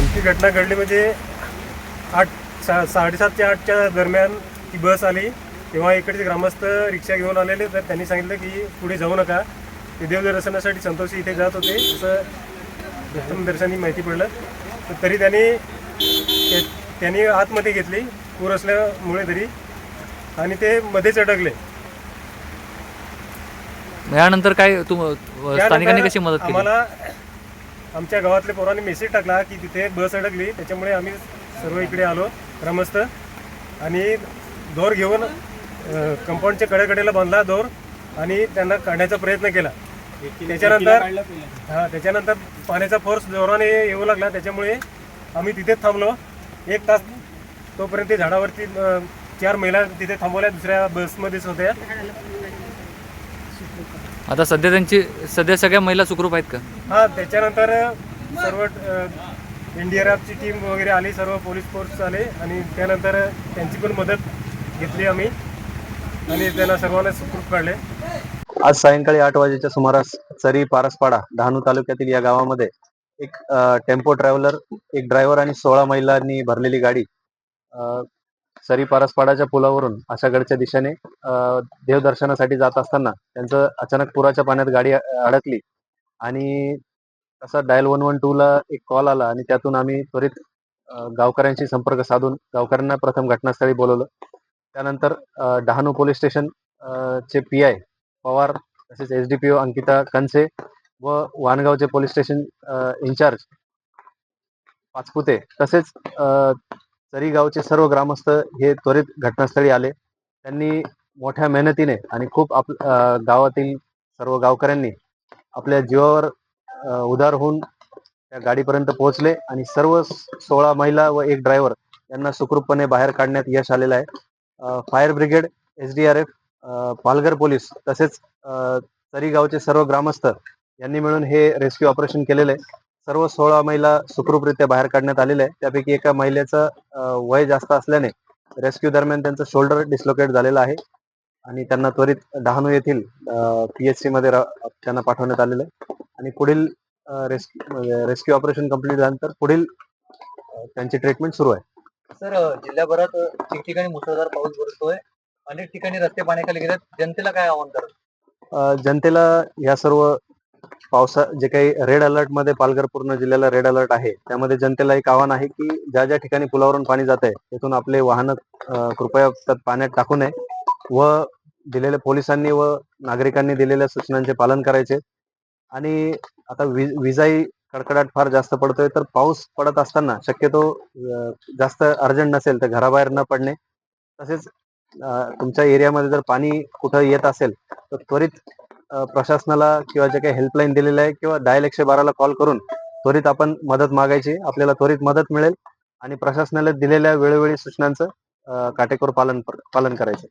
घटना घडली म्हणजे आठ सा साडेसात ते आठच्या दरम्यान ती बस आली. तेव्हा इकडचे ग्रामस्थ रिक्षा घेऊन आलेले तर त्यांनी सांगितलं की पुढे जाऊ नका. ते देवदर्शनासाठी संतोषी इथे जात होते असं प्रथम दर्शनी माहिती पडलं. तर तरी त्यांनी त्यांनी आतमध्ये घेतली पूर असल्यामुळे तरी आणि ते मध्येच अडकले. यानंतर काय तुम स्थानिकांनी कशी मदत केली? आम्हाला आमच्या गावातल्या पोरांनी मेसेज टाकला की तिथे बस अडकली त्याच्यामुळे आम्ही सर्व इकडे आलो. ग्रामस्थ. आणि दोर घेऊन कंपाऊंडच्या कडेकडेला बांधला दोर आणि त्यांना काढण्याचा प्रयत्न केला. त्याच्यानंतर हा त्याच्यानंतर पाण्याचा फोर्स जोराने येऊ लागला. त्याच्यामुळे आम्ही तिथेच थांबलो. एक तास तोपर्यंत ते झाडावरती चार महिला तिथे थांबवल्या दुसऱ्या बसमध्येच होत्या. आता सध्या त्यांची सध्या सगळ्या महिला सुखरूप आहेत का? हा त्याच्यानंतर सर्व एन डी आर एफची टीम वगैरे आली सर्व पोलीस फोर्स आले आणि त्यानंतर त्यांची पण मदत घेतली आम्ही आणि त्यांना सर्वांना सुखरूप काढले. आज सायंकाळी आठ वाजेच्या सुमारास चरी पारसपाडा डहाणू तालुक्यातील या गावामध्ये एक टेम्पो ट्रॅव्हलर एक ड्रायव्हर आणि सोळा महिलांनी भरलेली गाडी सरी पारसपाडाच्या पुलावरून आशागडच्या दिशेने देवदर्शनासाठी जात असताना त्यांचं अचानक पुराच्या पाण्यात गाडी अडकली आणि तसा डायल वन वन टू ला एक कॉल आला आणि त्यातून आम्ही त्वरित गावकऱ्यांशी संपर्क साधून गावकऱ्यांना प्रथम घटनास्थळी बोलवलं. त्यानंतर डहाणू पोलीस स्टेशन चे पी आय पवार तसेच S D P O Ankita Kanse व वाणगावचे पोलीस स्टेशन इन्चार्ज पाचपुते तसेच चरी गावचे सर्व ग्रामस्थ हे त्वरित घटनास्थळी आले. त्यांनी मोठ्या मेहनतीने आणि खूप आप गावातील सर्व गावकऱ्यांनी आपल्या जीवावर उधार होऊन त्या गाडीपर्यंत पोहोचले आणि सर्व सोळा महिला व एक ड्रायव्हर यांना सुखरूपपणे बाहेर काढण्यात यश आलेलं आहे. Fire brigade S D R F Palghar police तसेच अ, तरी गावचे सर्व ग्रामस्थ यांनी मिळून हे रेस्क्यू ऑपरेशन केलेले आहे. सर्व सोळा महिला सुखरूपरित्या बाहेर काढण्यात आलेल्या आहे त्यापैकी एका महिलेचं वय जास्त असल्याने रेस्क्यू दरम्यान त्यांचं शोल्डर डिस्लोकेट झालेलं आहे आणि त्यांना त्वरित डहाणू येथील पीएचसी मध्ये त्यांना पाठवण्यात आलेलं आहे. आणि पुढील रेस्क्यू रेस्क्यू ऑपरेशन कंप्लीट झाल्यानंतर पुढील त्यांची ट्रीटमेंट सुरू आहे. सर जिल्ह्याभरात ठिकठिकाणी मुसळधार पाऊस बरसतोय अनेक ठिकाणी रस्ते पाण्याखाली गेलेत. जनतेला काय आव्हान करा अ, जनतेला या सर्व पावसा जे काही रेड अलर्टमध्ये पालघर पूर्ण जिल्ह्याला रेड अलर्ट आहे त्यामध्ये जनतेला एक आव्हान आहे की ज्या ज्या ठिकाणी पुलावरून पाणी जात आहे तिथून आपले वाहन कृपया त्यात पाण्यात टाकू नये व दिलेल्या पोलिसांनी व नागरिकांनी दिलेल्या सूचनांचे पालन करायचे. आणि आता विजाई विजाही कडकडाट फार जास्त पडतोय तर पाऊस पडत असताना शक्यतो जास्त अर्जंट नसेल तर घराबाहेर न पडणे. तसेच तुमच्या एरियामध्ये जर पाणी कुठं येत असेल तर त्वरित प्रशासनाला किंवा जे काही हेल्पलाईन दिलेले आहे किंवा डायल एकशे बाराला कॉल करून त्वरित आपण मदत मागायची. आपल्याला त्वरित मदत मिळेल आणि प्रशासनाला दिलेल्या वेळोवेळी सूचनांचं काटेकोर पालन पालन करायचं.